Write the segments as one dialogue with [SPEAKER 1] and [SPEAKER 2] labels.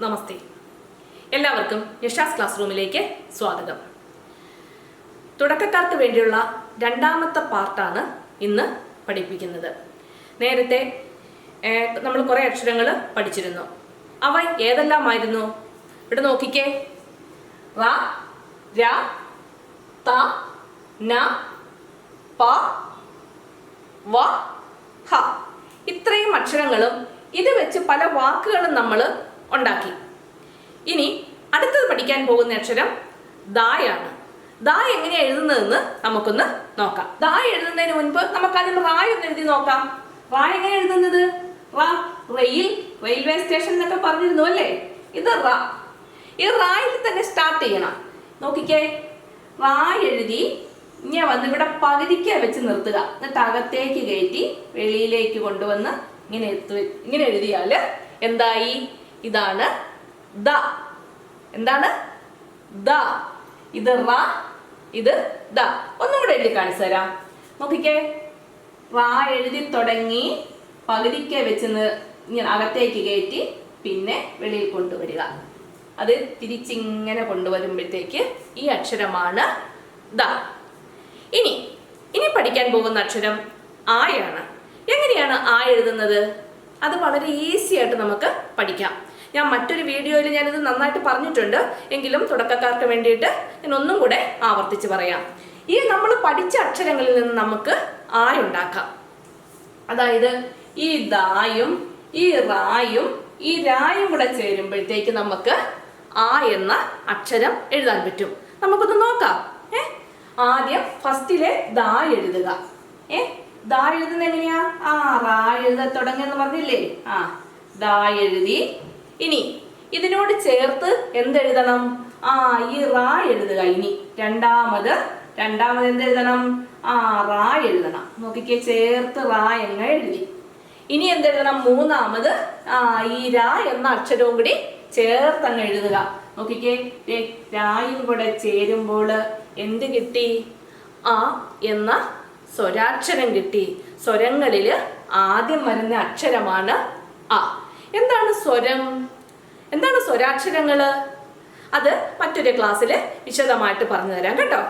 [SPEAKER 1] നമസ്തേ. എല്ലാവർക്കും യശാസ് ക്ലാസ് റൂമിലേക്ക് സ്വാഗതം. തുടക്കക്കാർക്ക് വേണ്ടിയുള്ള രണ്ടാമത്തെ പാർട്ടാണ് ഇന്ന് പഠിപ്പിക്കുന്നത്. നേരത്തെ നമ്മൾ കുറേ അക്ഷരങ്ങൾ പഠിച്ചിരുന്നു. അവ ഏതെല്ലാമായിരുന്നു? ഇവിടെ നോക്കിക്കേ. റ ര ത ന പ വ ഹ. ഇത്രയും അക്ഷരങ്ങളും ഇത് വെച്ച് പല വാക്കുകളും നമ്മൾ ഉണ്ടാക്കി. ഇനി അടുത്തത് പഠിക്കാൻ പോകുന്ന അക്ഷരം ദായാണ് ദാ എങ്ങനെയാ എഴുതുന്നതെന്ന് നമുക്കൊന്ന് നോക്കാം. ദാ എഴുതുന്നതിന് മുൻപ് നമുക്ക് അതിന് റായ് ഒന്ന് എഴുതി നോക്കാം. റായ് എങ്ങനെ എഴുതുന്നത്? റാ റെയിൽ റെയിൽവേ സ്റ്റേഷൻ എന്നൊക്കെ പറഞ്ഞിരുന്നു അല്ലേ? ഇത് റാ. ഈ റായിൽ തന്നെ സ്റ്റാർട്ട് ചെയ്യണം. നോക്കിക്കേ. റാ എഴുതി ഇങ്ങനെ വന്ന് ഇവിടെ പകുതിക്ക വെച്ച് നിർത്തുക. എന്നിട്ട് അകത്തേക്ക് കയറ്റി വെളിയിലേക്ക് കൊണ്ടുവന്ന് ഇങ്ങനെ ഇങ്ങനെ എഴുതിയാൽ എന്തായി? ഇതാണ് ദ. എന്താണ്? ദ. ഇത് റ ഇത് ദ. ഒന്നും കൂടെ എഴുതി കാണിച്ചു തരാം. നോക്കിക്കേ. റാ എഴുതി തുടങ്ങി പകുതിക്ക് വെച്ച് ഇങ്ങനെ അകത്തേക്ക് കയറ്റി പിന്നെ വെളിയിൽ കൊണ്ടുവരിക. അത് തിരിച്ചിങ്ങനെ കൊണ്ടുവരുമ്പോഴത്തേക്ക് ഈ അക്ഷരമാണ് ദ. ഇനി ഇനി പഠിക്കാൻ പോകുന്ന അക്ഷരം ആയാണ്. എങ്ങനെയാണ് ആ എഴുതുന്നത്? അത് വളരെ ഈസി ആയിട്ട് നമുക്ക് പഠിക്കാം. ഞാൻ മറ്റൊരു വീഡിയോയിൽ ഞാനിത് നന്നായിട്ട് പറഞ്ഞിട്ടുണ്ട്. എങ്കിലും തുടക്കക്കാർക്ക് വേണ്ടിയിട്ട് ഞാൻ ഒന്നും കൂടെ ആവർത്തിച്ച് പറയാം. ഈ നമ്മൾ പഠിച്ച അക്ഷരങ്ങളിൽ നിന്ന് നമുക്ക് ആയുണ്ടാക്കാം അതായത് ഈ ദായും ഈ റായും ഈ രായും കൂടെ ചേരുമ്പോഴത്തേക്ക് നമുക്ക് ആ എന്ന അക്ഷരം എഴുതാൻ പറ്റും. നമുക്കൊന്ന് നോക്കാം. ഏ? ആദ്യം ഫസ്റ്റിലെ ദാ എഴുതുക. ഏ? ദാ എഴുതുന്ന എങ്ങനെയാ? ആ റാ എഴുത തുടങ്ങിയെന്ന് പറഞ്ഞില്ലേ? ആ ദാ എഴുതി ഇനി ഇതിനോട് ചേർത്ത് എന്തെഴുതണം? ആ ഈ റാ എഴുതുക ഇനി. രണ്ടാമത് രണ്ടാമത് എന്തെഴുതണം? ആ റാ എഴുതണം. നോക്കിക്കേ ചേർത്ത് റാ എന്ന് എഴുതി. ഇനി എന്തെഴുതണം? മൂന്നാമത് ആ ഈ രാ എന്ന അക്ഷരവും കൂടി ചേർത്തങ്ങ് എഴുതുക. നോക്കിക്കേ രായും കൂടെ ചേരുമ്പോൾ എന്ത് കിട്ടി? ആ എന്ന സ്വരാക്ഷരം കിട്ടി. സ്വരങ്ങളിൽ ആദ്യം വരുന്ന അക്ഷരമാണ് ആ എന്താണ് സ്വരം? എന്താണ് സ്വരാക്ഷരങ്ങൾ അത് മറ്റൊരു ക്ലാസ്സിൽ വിശദമായിട്ട് പറഞ്ഞു തരാം കേട്ടോ.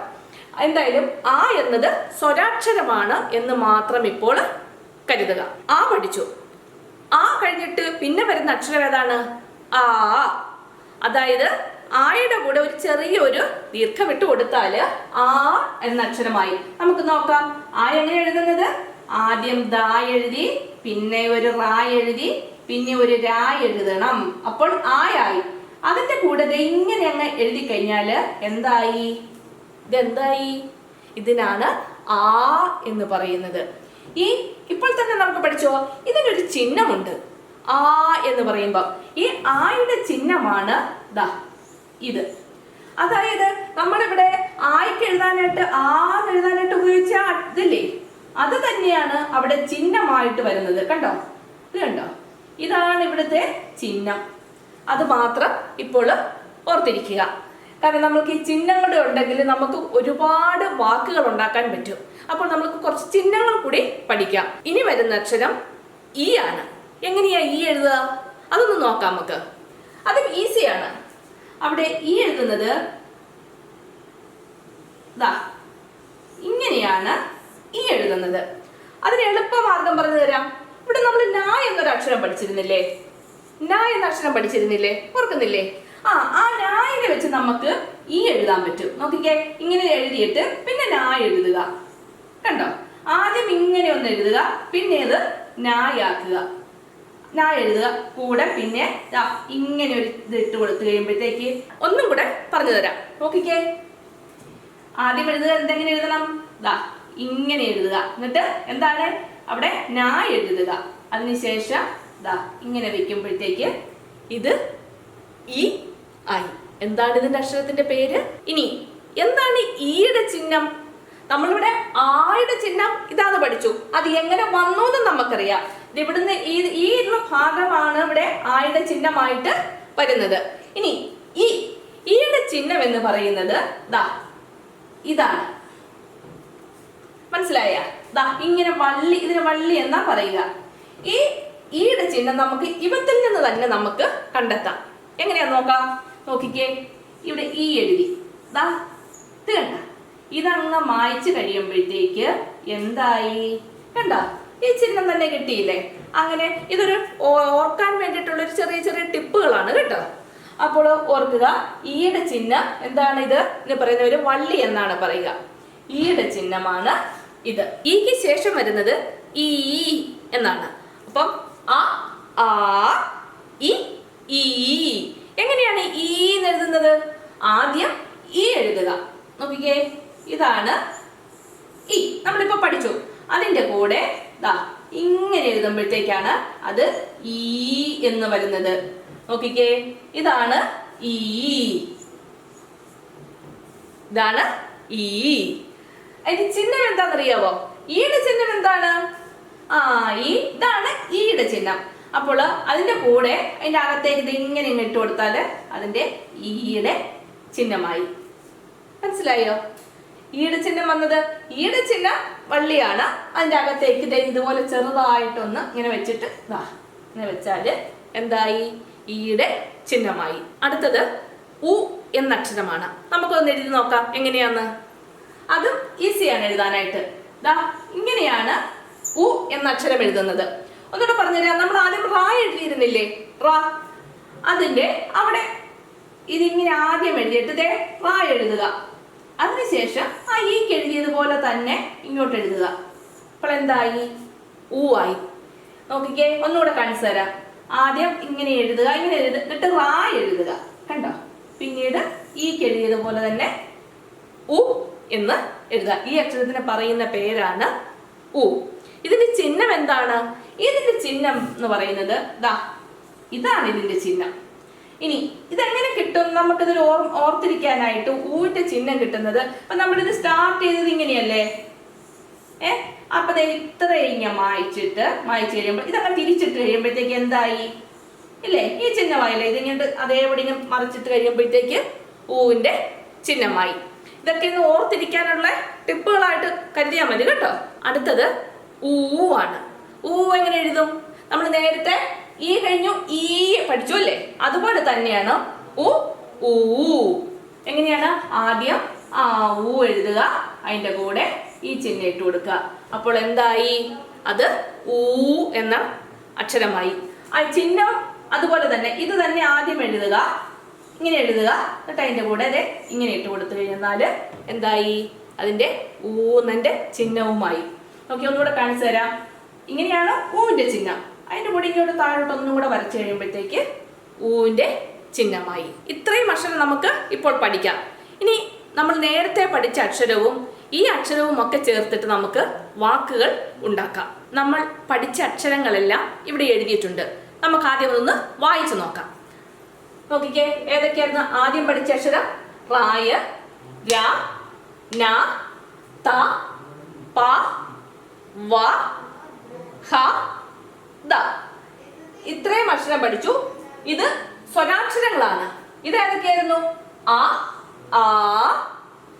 [SPEAKER 1] എന്തായാലും ആ എന്നത് സ്വരാക്ഷരമാണ് എന്ന് മാത്രം ഇപ്പോൾ കരുതുക. ആ പഠിച്ചു. ആ കഴിഞ്ഞിട്ട് പിന്നെ വരുന്ന അക്ഷരം ഏതാണ്? ആ. അതായത് ആയുടെ കൂടെ ഒരു ചെറിയൊരു ദീർഘം ഇട്ട് കൊടുത്താൽ ആ എന്ന അക്ഷരമായി. നമുക്ക് നോക്കാം. ആ എങ്ങനെ എഴുതുന്നത്? ആദ്യം ദാ എഴുതി പിന്നെ ഒരു റാ എഴുതി പിന്നെ ഒരു രാ എഴുതണം. അപ്പോൾ ആയായി. അതിന്റെ കൂടെ ഇങ്ങനെ അങ്ങ് എഴുതി കഴിഞ്ഞാൽ എന്തായി? ഇതെന്തായി? ഇതിനാണ് ആ എന്ന് പറയുന്നത്. ഈ ഇപ്പോൾ തന്നെ നമുക്ക് പഠിച്ചോ? ഇതിനൊരു ചിഹ്നമുണ്ട്. ആ എന്ന് പറയുമ്പോൾ ഈ ആയുടെ ചിഹ്നമാണ് ദാ ഇത്. അതായത് നമ്മളിവിടെ ആയ്ക്ക് എഴുതാനായിട്ട് ആ എഴുതാനായിട്ട് ഉപയോഗിച്ച ഇതില്ലേ? അത് തന്നെയാണ് അവിടെ ചിഹ്നമായിട്ട് വരുന്നത്. കണ്ടോ? ഇത് കണ്ടോ? ഇതാണ് ഇവിടുത്തെ ചിഹ്നം. അത് മാത്രം ഇപ്പോൾ ഓർത്തിരിക്കുക. കാരണം നമ്മൾക്ക് ഈ ചിഹ്നങ്ങൾ ഉണ്ടെങ്കിൽ നമുക്ക് ഒരുപാട് വാക്കുകൾ ഉണ്ടാക്കാൻ പറ്റും. അപ്പോൾ നമുക്ക് കുറച്ച് ചിഹ്നങ്ങൾ കൂടി പഠിക്കാം. ഇനി വരുന്ന അക്ഷരം ഇ ആണ്. എങ്ങനെയാ ഇ എഴുതുക? അതൊന്ന് നോക്കാം നമുക്ക്. അതും ഈസിയാണ് അവിടെ ഇ എഴുതുന്നത് ദാ ഇങ്ങനെയാണ് ഇ എഴുതുന്നത്. അതിന് എളുപ്പമാർഗം പറഞ്ഞു തരാം. ഇവിടെ നമ്മൾ ന എന്നൊരു അക്ഷരം പഠിച്ചിരുന്നില്ലേ? ന എന്ന അക്ഷരം പഠിച്ചിരുന്നില്ലേ? ഓർക്കുന്നില്ലേ? ആ ആ നായിനെ വെച്ച് നമുക്ക് ഈ എഴുതാൻ പറ്റും. നോക്കിക്കേ ഇങ്ങനെ എഴുതിയിട്ട് പിന്നെ നാ എഴുതുക. കണ്ടോ? ആദ്യം ഇങ്ങനെ ഒന്ന് എഴുതുക പിന്നെ ഇത് നായാക്കുക. നാ എഴുതുക കൂടെ പിന്നെ ഇങ്ങനെ ഒരു ഇത് ഇട്ട് കൊടുത്തു കഴിയുമ്പോഴത്തേക്ക് ഒന്നും കൂടെ പറഞ്ഞു തരാം. നോക്കിക്കേ. ആദ്യം എഴുതുക എന്തെങ്ങനെ എഴുതണം? ദാ ഇങ്ങനെ എഴുതുക. എന്നിട്ട് എന്താണ്? അവിടെ നാ എഴുതുക. അതിനുശേഷം ദാ ഇങ്ങനെ വെക്കുമ്പോഴത്തേക്ക് ഇത് ഇ ഐ എന്താണ് ഇതിന്റെ അക്ഷരത്തിന്റെ പേര്? ഇനി എന്താണ് ഈയുടെ ചിഹ്നം? നമ്മളിവിടെ ആയുടെ ചിഹ്നം ഇതാന്ന് പഠിച്ചു. അത് എങ്ങനെ വന്നു എന്ന് നമുക്കറിയാം. ഇത് ഇവിടുന്ന് ഈ ഈ എന്ന ഭാഗമാണ് ഇവിടെ ആയുടെ ചിഹ്നമായിട്ട് വരുന്നത്. ഇനി ഈ ഈയുടെ ചിഹ്നം എന്ന് പറയുന്നത് ദാ ഇതാണ്. മനസ്സിലായ? ദാ ഇങ്ങനെ വള്ളി ഇതിന് വള്ളി എന്നാ പറയുക? ഈ ഈയുടെ ചിഹ്നം നമുക്ക് ഇവത്തിൽ നിന്ന് തന്നെ നമുക്ക് കണ്ടെത്താം. എങ്ങനെയാ നോക്കാം? നോക്കിക്കേ. ഇവിടെ ഈ എഴുതി. ദാ ഇത് കണ്ട. ഇതങ്ങ് മായ്ച്ചു കഴിയുമ്പോഴത്തേക്ക് എന്തായി? കണ്ട? ഈ ചിഹ്നം തന്നെ കിട്ടിയില്ലേ? അങ്ങനെ ഇതൊരു ഓർക്കാൻ വേണ്ടിയിട്ടുള്ള ഒരു ചെറിയ ചെറിയ ടിപ്പുകളാണ് കേട്ടോ. അപ്പോൾ ഓർക്കുക ഈയുടെ ചിഹ്നം എന്താണ് ഇത്? എന്ന് പറയുന്ന ഒരു വള്ളി എന്നാണ് പറയുക. ഈയുടെ ചിഹ്നമാണ് ഇത്. ഈക്ക് ശേഷം വരുന്നത് ഈ എന്നാണ്. അപ്പം ആ ആ ഇ എങ്ങനെയാണ് ഈ എന്ന് എഴുതുന്നത്? ആദ്യം ഈ എഴുതുക. നോക്കിക്കേ ഇതാണ് ഈ നമ്മളിപ്പോ പഠിച്ചു. അതിന്റെ കൂടെ ദാ ഇങ്ങനെ എഴുതുമ്പോഴത്തേക്കാണ് അത് ഈ എന്ന് വരുന്നത്. നോക്കിക്കേ ഇതാണ് ഈ ഇതാണ് ഈ അതിന്റെ ചിഹ്നം എന്താണെന്നറിയാവോ? ഈയുടെ ചിഹ്നം എന്താണ്? ആ ഈ ഇതാണ് ഈയുടെ ചിഹ്നം. അപ്പോൾ അതിന്റെ കൂടെ അതിന്റെ അകത്തേക്ക് ഇത് ഇങ്ങനെ ഇങ്ങ് ഇട്ട് കൊടുത്താൽ അതിന്റെ ഈയുടെ ചിഹ്നമായി. മനസ്സിലായോ? ഈയുടെ ചിഹ്നം വന്നത് ഈയുടെ ചിഹ്നം വള്ളിയാണ്. അതിന്റെ അകത്തേക്ക് ഇത് ഇതുപോലെ ചെറുതായിട്ടൊന്ന് ഇങ്ങനെ വെച്ചിട്ട് വാ ഇങ്ങനെ വെച്ചാൽ എന്തായി? ഈയുടെ ചിഹ്നമായി. അടുത്തത് ഉ എന്ന അക്ഷരമാണ്. നമുക്കൊന്ന് എഴുതി നോക്കാം. എങ്ങനെയാന്ന് അതും ഈസിയാണ് എഴുതാനായിട്ട്. ദാ ഇങ്ങനെയാണ് ഉ എന്ന അക്ഷരം എഴുതുന്നത്. ഒന്നുകൂടെ പറഞ്ഞുതരാം. നമ്മൾ ആദ്യം റാ എഴുതിയിരുന്നില്ലേ? റാ. അതിന്റെ അവിടെ ഇതിങ്ങനെ ആദ്യം എഴുതിയിട്ട് ദേ റാ എഴുതുക. അതിനുശേഷം ആ ഈക്ക് എഴുതിയതുപോലെ തന്നെ ഇങ്ങോട്ട് എഴുതുക. അപ്പോൾ എന്തായി ഊ ആയി. നോക്കിക്കേ ഒന്നുകൂടെ കാണിച്ചു തരാം. ആദ്യം ഇങ്ങനെ എഴുതുക ഇങ്ങനെ എഴുതുക എന്നിട്ട് റാ എഴുതുക. കണ്ടോ? പിന്നീട് ഈ എഴുതിയതുപോലെ തന്നെ ഉ എന്ന് എഴുതുക. ഈ അക്ഷരത്തിന് പറയുന്ന പേരാണ് ഉ. ഇതിന്റെ ചിഹ്നം എന്താണ്? ഇതിന്റെ ചിഹ്നം എന്ന് പറയുന്നത് ദാ ഇതാണ് ഇതിന്റെ ചിഹ്നം. ഇനി ഇതെങ്ങനെ കിട്ടും? നമുക്കിതൊരു ഓർ ഓർത്തിരിക്കാനായിട്ട് ഊവിന്റെ ചിഹ്നം കിട്ടുന്നത്. അപ്പൊ നമ്മളിത് സ്റ്റാർട്ട് ചെയ്തത് ഇങ്ങനെയല്ലേ? ഏ? അപ്പൊ ഇത്ര ഇങ്ങനെ മായ്ച്ചിട്ട് മായ്ച്ചു കഴിയുമ്പോൾ ഇതൊക്കെ തിരിച്ചിട്ട് കഴിയുമ്പോഴത്തേക്ക് എന്തായി? ഇല്ലേ? ഈ ചിഹ്നമായില്ലേ? ഇതിങ്ങോട്ട് അതേപടി മറിച്ചിട്ട് കഴിയുമ്പോഴത്തേക്ക് ഊവിന്റെ ചിഹ്നമായി. ഇതൊക്കെ ഒന്ന് ഓർത്തിരിക്കാനുള്ള ടിപ്പുകളായിട്ട് കരുതിയാൽ മതി കേട്ടോ. അടുത്തത് ഊ ആണ്. ഊ എങ്ങനെ എഴുതും? നമ്മൾ നേരത്തെ ഈ കഴിഞ്ഞു ഈ പഠിച്ചു അല്ലേ? അതുപോലെ തന്നെയാണ് ഉ ഊ എങ്ങനെയാണ്? ആദ്യം ആ ഊ എഴുതുക അതിന്റെ കൂടെ ഈ ചിഹ്നം ഇട്ട് കൊടുക്കുക. അപ്പോൾ എന്തായി? അത് ഊ എന്ന അക്ഷരമായി. ആ ചിഹ്നം അതുപോലെ തന്നെ ഇത് തന്നെ ആദ്യം എഴുതുക. ഇങ്ങനെ എഴുതുക. എന്നിട്ട് അതിന്റെ കൂടെ അതെ ഇങ്ങനെ ഇട്ട് കൊടുത്തു കഴിഞ്ഞാൽ എന്തായി? അതിന്റെ ഊന്നന്റെ ചിഹ്നവുമായി. നോക്കി ഒന്നുകൂടെ കാണിച്ചു തരാം. ഇങ്ങനെയാണ് ഊവിന്റെ ചിഹ്നം. അതിന്റെ കൂടെ ഇങ്ങോട്ട് താഴോട്ട് ഒന്നും കൂടെ വരച്ചു കഴിയുമ്പോഴത്തേക്ക് ഊവിന്റെ ചിഹ്നമായി. ഇത്രയും അക്ഷരം നമുക്ക് ഇപ്പോൾ പഠിക്കാം. ഇനി നമ്മൾ നേരത്തെ പഠിച്ച അക്ഷരവും ഈ അക്ഷരവും ഒക്കെ ചേർത്തിട്ട് നമുക്ക് വാക്കുകൾ ഉണ്ടാക്കാം. നമ്മൾ പഠിച്ച അക്ഷരങ്ങളെല്ലാം ഇവിടെ എഴുതിയിട്ടുണ്ട്. നമുക്ക് ആദ്യം ഒന്ന് വായിച്ചു നോക്കാം. നോക്കിക്കേ ഏതൊക്കെയായിരുന്നു? ആദ്യം പഠിച്ച അക്ഷരം റായ ര ന ത പ വ ഹ ദ. ഇത്രയും അക്ഷരം പഠിച്ചു. ഇത് സ്വരാക്ഷരങ്ങളാണ്. ഇത് ഏതൊക്കെയായിരുന്നു ആ ആ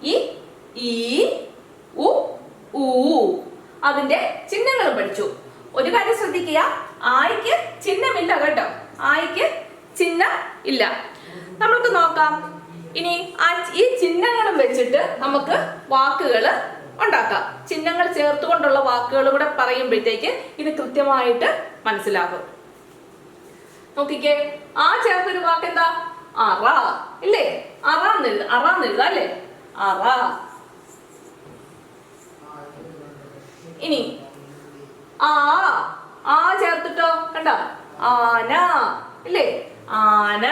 [SPEAKER 1] ഇ ഈ ഉ ഊ. അതിന്റെ ചിഹ്നങ്ങളും പഠിച്ചു. ഒരു കാര്യം ശ്രദ്ധിക്കുക. ആയിക്ക് ചിഹ്നമില്ല കേട്ടോ. ആയിക്ക് ചിഹ്നം ഇല്ല. നമ്മൾക്ക് നോക്കാം. ഇനി ആ ഈ ചിഹ്നങ്ങളും വെച്ചിട്ട് നമുക്ക് വാക്കുകൾ ഉണ്ടാക്കാം. ചിഹ്നങ്ങൾ ചേർത്തുകൊണ്ടുള്ള വാക്കുകൾ കൂടെ പറയുമ്പോഴത്തേക്ക് ഇത് കൃത്യമായിട്ട് മനസ്സിലാകും. നോക്കിക്കേ ആ ചേർത്തൊരു വാക്ക് എന്താ അറ. ഇല്ലേ? അറ എഴുത അറ എഴുതാ അല്ലേ? അറ. ഇനി ആ ആ ചേർത്തിട്ടോ? കണ്ട? ആന. ഇല്ലേ? ആന.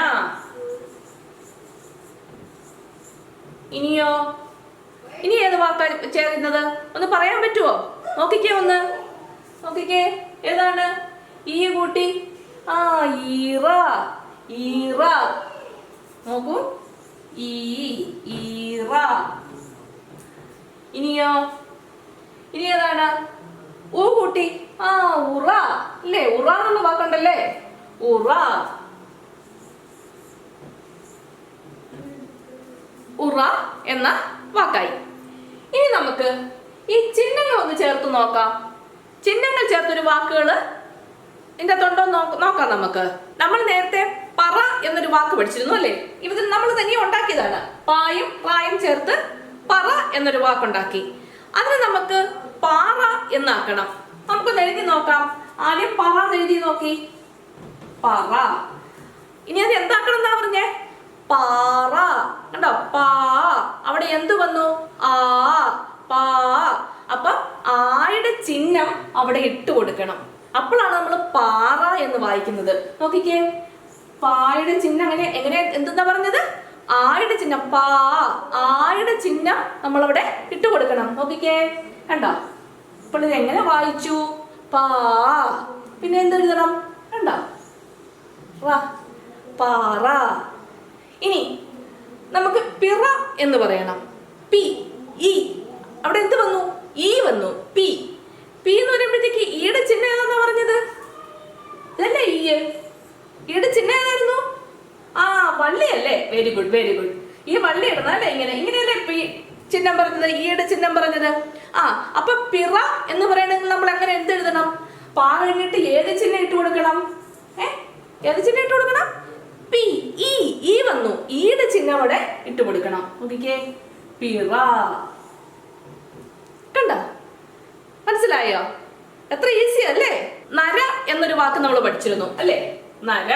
[SPEAKER 1] ഇനിയോ? ഇനി ഏത് വാക്കാ ചേരുന്നത്? ഒന്ന് പറയാൻ പറ്റുമോ നോക്കിക്കേ ഒന്ന്. നോക്കിക്കേ. ഏതാണ്? ഈ കൂട്ടി. ആ ഈറ. ഈറ. നോക്കൂ. ഈ ഈറ. ഇനിയോ? ഇനി ഏതാണ്? ഊ കൂട്ടി. ആ ഉറ. അല്ലേ ഉറ എന്നുള്ള വാക്കുണ്ടല്ലേ? ഉറ. ഉറ എന്ന വാക്കായി. ഇനി നമുക്ക് ഈ ചിഹ്നങ്ങൾ ഒന്ന് ചേർത്ത് നോക്കാം. ചിഹ്നങ്ങൾ ചേർത്തൊരു വാക്കുകൾ ഇതിന്റെ തൊണ്ടോ നോക്കാം നമുക്ക്. നമ്മൾ നേരത്തെ പറ എന്നൊരു വാക്ക് പഠിച്ചിരുന്നു അല്ലേ? ഇവിടെ നമ്മൾ തന്നെ ഉണ്ടാക്കിയതാണ്. പായും പ്രായും ചേർത്ത് പറ എന്നൊരു വാക്കുണ്ടാക്കി. അതിന് നമുക്ക് പാറ എന്നാക്കണം. നമുക്ക് എഴുതി നോക്കാം. ആദ്യം പറ എഴുതി നോക്കി. പറ. ഇനി അത് എന്താക്കണം എന്നാ പറഞ്ഞേ? പാറ. കണ്ടോ? പാ. അവിടെ എന്ത് വന്നു? ആ പാ. അപ്പൊ ആയുടെ ചിഹ്നം അവിടെ ഇട്ട് കൊടുക്കണം. അപ്പോഴാണ് നമ്മൾ പാറ എന്ന് വായിക്കുന്നത്. നോക്കിക്കേ. പായുടെ ചിഹ്നം അങ്ങനെ എങ്ങനെ എന്തെന്നാ പറഞ്ഞത്? ആയുടെ ചിഹ്നം പാ. ആയുടെ ചിഹ്നം നമ്മളവിടെ ഇട്ട് കൊടുക്കണം. നോക്കിക്കേ. കണ്ടോ? അപ്പോൾ ഇത് എങ്ങനെ വായിച്ചു? പാ. പിന്നെ എന്തെഴുതണം കണ്ടോ? പാറ. ഇനി നമുക്ക് പിറ എന്ന് പറയണം. പി ഇ. അവിടെ എന്ത് വന്നു? ഇ വന്നു. പി. പി എന്ന് പറയുമ്പോഴത്തേക്ക് ഈയുടെ ചിഹ്നം ഏതാണെന്നാ പറഞ്ഞത്? ഇതല്ലേ ഈ? ഈയുടെ ചിഹ്നം ഏതായിരുന്നു? ആ വള്ളിയല്ലേ വെരി ഗുഡ് വെരി ഗുഡ് ഈ വള്ളി ഇടുന്ന അല്ലേ ഇങ്ങനെ? ഇങ്ങനെയല്ലേ പി ചിഹ്നം പറഞ്ഞത്? ഈയുടെ ചിഹ്നം പറഞ്ഞത്. ആ അപ്പൊ പിറ എന്ന് പറയണമെങ്കിൽ നമ്മൾ എങ്ങനെ എന്ത് എഴുതണം പാ കഴിഞ്ഞിട്ട് ഏത് ചിഹ്നം ഇട്ട് കൊടുക്കണം ഏത് ചിഹ്നം ഇട്ട് കൊടുക്കണം പി ഇ ഈ വന്നു. ഈയുടെ ചിഹ്നം അവിടെ ഇട്ട് കൊടുക്കണം. നോക്കിക്കേ. പിറ കണ്ട? മനസ്സിലായോ? എത്ര ഈസി അല്ലേ? നര എന്നൊരു വാക്ക് നമ്മൾ പഠിച്ചിരുന്നു. അല്ലേ? നര.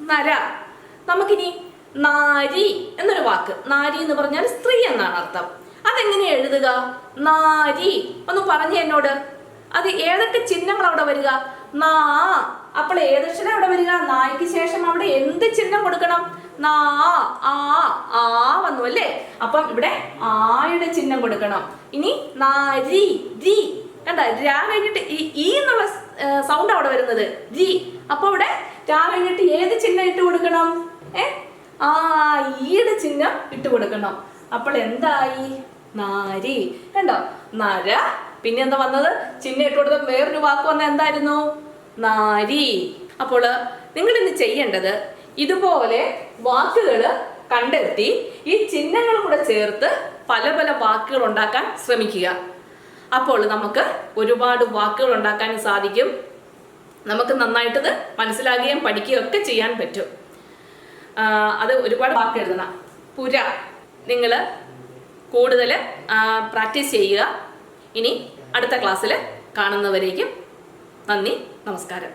[SPEAKER 1] നര. നമുക്കിനി നാരി എന്നൊരു വാക്ക്. നാരി എന്ന് പറഞ്ഞാൽ സ്ത്രീ എന്നാണ് അർത്ഥം. അതെങ്ങനെ എഴുതുക? നാരി. ഒന്ന് പറഞ്ഞു എന്നോട്. അത് ഏതൊക്കെ ചിഹ്നങ്ങൾ അവിടെ വരിക? നാ അപ്പോൾ ഏതക്ഷരം അവിടെ വരിക. നായ്ക്ക് ശേഷം അവിടെ എന്ത് ചിഹ്നം കൊടുക്കണം? നാ ആ ആ വന്നു അല്ലേ? അപ്പം ഇവിടെ ആയുടെ ചിഹ്നം കൊടുക്കണം. ഇനി നാരി രി കണ്ട? രാ കഴിഞ്ഞിട്ട് ഈ എന്നുള്ള സൗണ്ട് അവിടെ വരുന്നത്. ജി അപ്പൊ ഇവിടെ രാ കഴിഞ്ഞിട്ട് ഏത് ചിഹ്നം ഇട്ട് കൊടുക്കണം? ഏ? ആ ഈയുടെ ചിഹ്നം ഇട്ട് കൊടുക്കണം. അപ്പോൾ എന്തായി? നാരി കണ്ടോ? നര. പിന്നെ എന്താ വന്നത്? ചിഹ്നം ഇട്ട് കൊടുത്ത വേറൊരു വാക്ക് വന്ന എന്തായിരുന്നു? നാരി. അപ്പോൾ നിങ്ങൾ ഇന്ന് ചെയ്യേണ്ടത് ഇതുപോലെ വാക്കുകൾ കണ്ടെത്തി ഈ ചിഹ്നങ്ങളും കൂടെ ചേർത്ത് പല പല വാക്കുകൾ ഉണ്ടാക്കാൻ ശ്രമിക്കുക. അപ്പോൾ നമുക്ക് ഒരുപാട് വാക്കുകൾ ഉണ്ടാക്കാൻ സാധിക്കും. നമുക്ക് നന്നായിട്ടത് മനസ്സിലാകുകയും പഠിക്കുകയും ഒക്കെ ചെയ്യാൻ പറ്റും. അത് ഒരുപാട് വാക്ക് എഴുതണം. പുര. നിങ്ങൾ കൂടുതൽ പ്രാക്ടീസ് ചെയ്യുക. ഇനി അടുത്ത ക്ലാസ്സിൽ കാണുന്നവരേക്കും നന്ദി നമസ്കാരം.